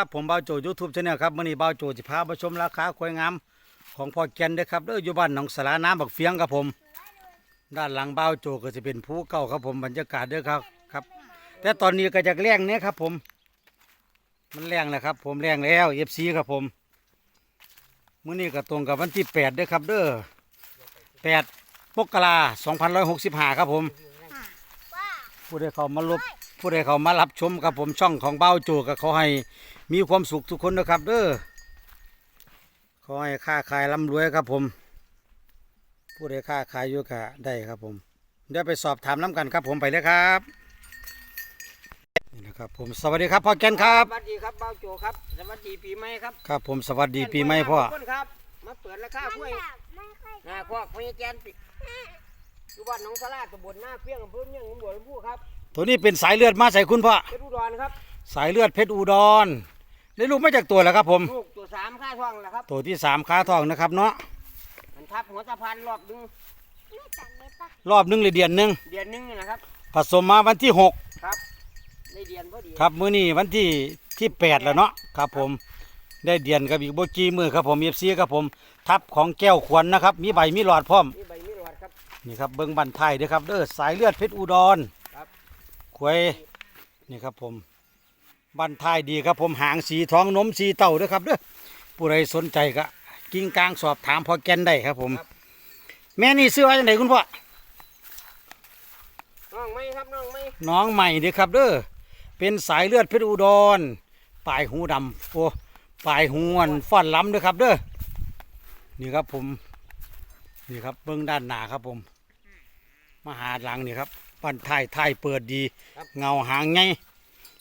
ครับผมบ่าวโจยูทูบชาแนลครับมื้อนี้บ่าวโจสิพามาชมราคาควายงามของพ่อแก่นเด้อครับเด้ออยู่บ้านหนองสลาน้ำบักเฟียงครับผม ด้านหลังบ่าวโจก็จะเป็นภูเก่าครับผมบรรยากาศเด้อครับครับ แต่ตอนนี้ก็จะแรงเนี้ยครับผม มันแรงแล้วครับ ผมแรงแล้ว FC ครับผมมื้อนี้ก็ตรงกับวันที่8เด้อครับ เด้อ8มกราคม2565ครับผมผู้ใดเขามาลบ ผู้ใดเขามารับชมกับผมช่องของเบ้าโจกับเขาให้มีความสุขทุกคนนะครับ เด้อขอให้ค้าขายร่ำรวยครับผม ผู้ใดค้าขายอยู่ก็ได้ครับผม เดี๋ยวไปสอบถามน้ำกันครับผมไปเลยครับนี่นะครับผมสวัสดีครับพ่อแกนครับ สวัสดีครับเบ้าโจครับ สวัสดีปีใหม่ครับครับ ผมสวัสดีปีใหม่พ่อทุกคนครับ มาเปิดราคาห้วยหน้าคอกพญาแกนปิอยู่บ้านหนองสลาตำบลหน้าเฟี้ยงอำเภอเมืองจังหวัดลำพูครับ ตัวนี้เป็นสายเลือดมาใส่คุณพ่อเป็นอุดรครับสายเลือดเพชรอุดรได้ลูกมาจากตัวแล้วครับ ผมลูกตัวสามค่าท้องแล้วครับตัวที่สามขาทองนะครับเนาะมันทับหัวสะพานรอบดึงรอบหนึงเลยเดือนหนึงเดือนหนึงนี่นะครับผสมมาวันที่หกครับในเดือนพอดีครับมื้อนี้วันที่ที่แปดแล้วเนาะครับผมได้เดียนกับอีกโบกีมือครับผมเอฟซีครับผมทับของแก้วขวัญนะครับ มีใบมีหลอดพร้อมมีใบมีหลอดครับนี่ครับเบิ้งบันไทยเด้อครับเด้อสายเลือดเพชรอุดร ครับควยนี่ครับผมบันไทยดีครับผมหางสีทองนมสีเต่าเด้อครับเด้อผู้ใดสนใจก็กิ้งกลางสอบถามพอแกนได้ครับผม แม่นี่ซื้อไว้จังไหนคุณพ่อน้องไหมครับน้องไหมน้องใหม่เด้อครับเด้อเป็นสายเลือดเพชรอุดรปลายหูดำโอ้ปลายหูอันฟ้อนล้ำเด้อครับเด้อนี่ครับผมนี่ครับเบื้องด้านหน้าครับผม มาหาหลังนี่ครับ ปั้นท้ายท้ายเปิดดี เงาหางไง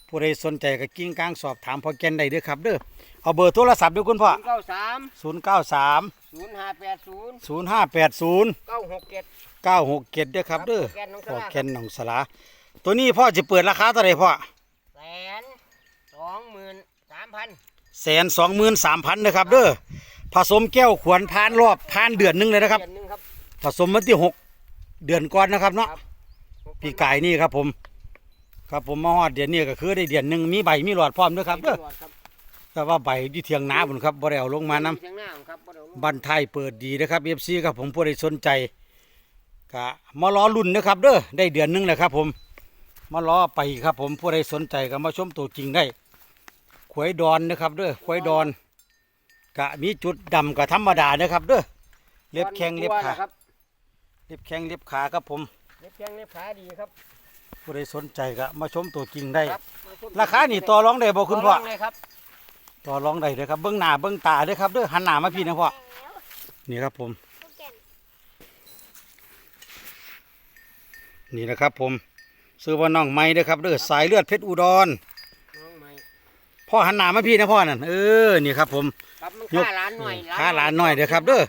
ผู้ใดสนใจก็กิ้งกลางสอบถามพอแกนได้เด้อครับเด้อเอาเบอร์โทรศัพท์ด้วยคุณพ่อเก้าสามศูนย์เก้าสามศูนย์ห้าแปดศูนย์ศูนย์ห้าแปดศูนย์เก้าหกเจ็ดเก้าหกเจ็ดเด้อครับเด้อแกนน้องสพอลาแกนหนองสลาตัวนี้พ่อจะเปิดราคาเท่าไหร่พ่อแสนสองหมื่นสามพันแสนสองหมื่นสามพันนะครับเด้อผสมแก้วขวญพานรอบพานเดือนหนึงเลยนะครับเดือนหนึงครับ ผสมวันที่หกเดือนก่อนนะครับเนาะครับ ปีกายนี่ครับผม ครับผมมาฮอดเดือนนี้ก็คือได้เดือนหนึ่งมีใบมีหลอดพร้อมด้วยครับเด้อตำวจครับแต่ว่าใบที่เทียงนาบุญครับบ่ได้เอาลงมานํเชียงหน้าครับบ่ได้เอาลงบันไทยเปิดดีนะครับเอฟซีครับผมผู้ใดสนใจก็มารอรุ่นนะครับเด้อได้เดือนหนึงแหละครับผมมารอไปครับผมผู้ใดสนใจก็มาชมตัวจริงได้ขวยดอนนะครับเด้อขวยดอนกะมีจุดดำกับธรรมดานะครับเด้อเล็บแข้งเล็บขาครับเล็บแข้งเล็บขาครับผม เล็บแข้งเล็บขาดีครับผู้ใดสนใจก็มาชมตัวจริงได้ ครับมชมราคานี่ต่อรองได้บ่คุณพ่อต่รงเลยครับต่อรองได้เลยครับเบื้องหน้าเบื้องตาเด้อครับเด้อหันหน้ามาพี่นะพ่อนี่ครับผมนี่นะครับผม ซื้อว่าน้องไม้เด้อครับเด้อสายเลือดเพชรอุดร น้องใหม่พ่อหันหน้ามาพี่นะพ่อนั่นเออ นี่ครับผม ครับมันยก ค่าร้านหน่อยค่าหลานหน่อยเด้อครับเด้อ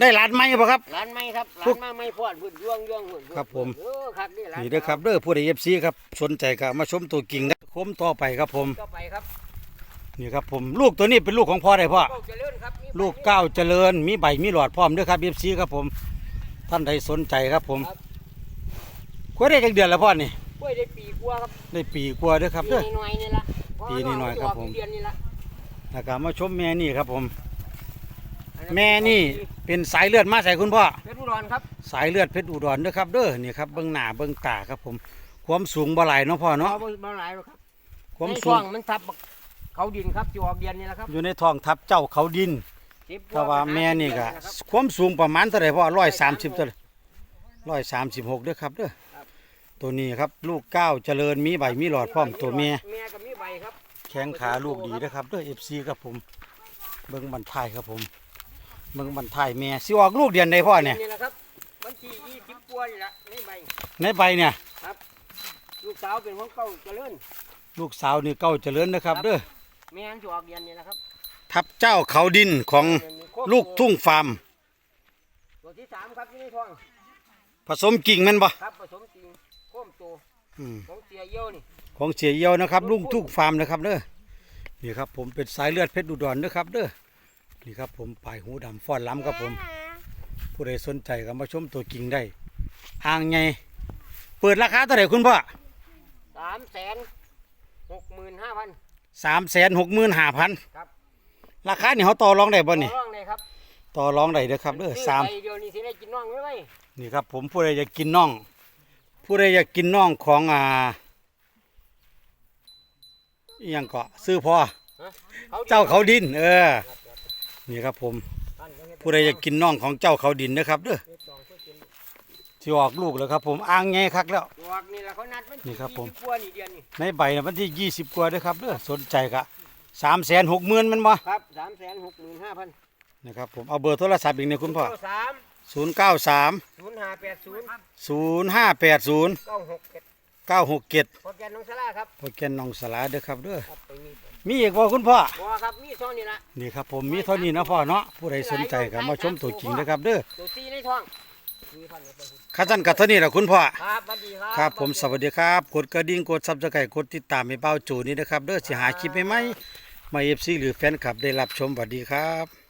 ได้หลานไม้ป่ะครับ ร้านไม่ครับพวร้ากนมาไม่พอดพื้นย่วงย่วงหุ่นครับผม เออครับนี่ร้านนี่เด้อครับเด้อผู้ใดเอฟซีครับสนใจก็มาชมตัวกิ่งได้คมต่อไปครับผมก็ไปครับนี่ครับผมลูกตัวนี้เป็นลูกของพ่อได้พ่อเก้าเจริญครับมีลูกเก้าวเจริญมีใบมีหลอดพร้อมเด้วยครับเอฟซีครับผม ท่านใดสนใจครับผมคุยได้จักเดือนแล้วพ่อนี่กล้วยได้ปีกว่าครับได้ปีกว่าเด้อครับปีเด้อ หน่อยๆนี่ละปีหน่อยๆครับผม เดือนนี่ละนะครับมาชมแม่นี่ครับผม แม่นี่เป็นสายเลือดมาใส่คุณพ่อเป็นอุดรครับ สายเลือดเพชรอุดรเด้อครับเด้อนี่ครับเบื้องหน้าเบื้องตาครับผม ความสูงบ่หลายเนาะพ่อเนาะเอาบ่หลายหรอกครับความในสูช่องงมันทับบักเขาดินครับจะออกเดือนนี่ละครับอยู่ในท้องทับเจ้าเขาดินสิบแต่ว่าแม่นี่ก็เดือนะครับ ความสูงประมาณเท่าไหร่พ่อร้อยสามสิบเท่าไหร่ร้อยสามสิบหกเด้อครับเด้อครับ ตัวนี้ครับลูกเก้าวเจริญมีใบมีหลอดพร้อมตัวเมีย แม่ก็มีใบครับแข้งขาลูกดีนะครับด้วยเอฟซีครับผม เบิ้งบันทายครับผม เบิ้งบันทายแม่สิออกลูกเดือนใดพ่อเนี่ยนี่แหละครับวันที่ยี่สิบกว่านี่ละในใบในใบเนี่ยลูกสาวเป็นของเก่าเจริญลูกสาวนี่เก้าเจริญนะครับเด้อแม่นจะออกเดือนนี่ละครับ ทับเจ้าเขาดินของลูกทุ่งฟาร์มตัวที่สามครับที่ในท้องผสมกิ่งแมันบ่ครับผสมจริงโค้มตัวอืมของเสียเยี่ยวนี่ของเสียเยียวนะครับลุงทุ่งฟาร์มนะครับเด้อนี่ครับผมเป็นสายเลือดเพชรอุดรนะครับเด้อ นี่ครับผมปลายหูดำฟ้อนล้ำครับผม ผู้ใดสนใจก็มาชมตัวกิ่งได้อ่างไงเปิดราคาเท่าไหร่คุณพ่อสามแสนหกหมื่นห้าพันสามแสนหกหมื่นห้าพันครับราคานี่เขาต่อรองได้บ่นี่ต่อรองเลยครับต่อรองได้เด้อครับเด้อซื้สามไปเดียวนี่สิได้กินน้องไว้ไว้นี่ครับผมผู้ใดอยากกินน่อง ผู้ใดอยากกินน่องของอ่าอหยังเกาะซื้อพอฮะเจ้าเขาดิน เออครับครับ นี่ครับผมท่านก็เฮ็ผู้ใดอยากกินน่องของเจ้าเขาดินนะครับเด้อเฮ็ดจองเพื่อกินที่ออกลูกแล้วครับผมอ่างไงคักแล้วดอกนี่แหละเขานัดมันนี่ครับผมยี่สิกว่านี่เดือนนี่ในใบนะวันที่ยี่สิบกว่าเด้อครับเด้อสนใจกะสามแสนหกหมื่นมันบ่ครับสามแสนหกหมื่นห้าพันนะครับผมเอาเบอร์โทรศัพท์อีกเนี่ยคุณพ่อเก้าสามศูนย์เก้าสามศูนย์ห้าแปดศูนย์ศูนย์ห้าแปดศูนย์เก้าหกเจ็ดเก้าหกเจ็ดพอแกนน้องสลาครับโปรแกนน้องสลาเด้อครับเด้อครับไปนี่ มีอีกบ่คุณพ่อบัวครับมีซ้อนนี่ละนี่ครับผมมีเท่านี้นะพ่อเนาะผู้ใดสนใจก็มาชมตัวจริงนะครับเด้อตัวซีในท้องมีพันกับตัวคุณข้าท่านกับเท่านี้แหละคุณพ่อ ครับสวัสดีครับครับผมสวัสดีครับ กดกระดิ่งกดซับสไครต์กดติดตามให้เป้าจูนี่นะครับเด้อสิหาคลิปใหม่ๆมาเอฟซีหรือแฟนคลับได้รับชมสวัสดีครับ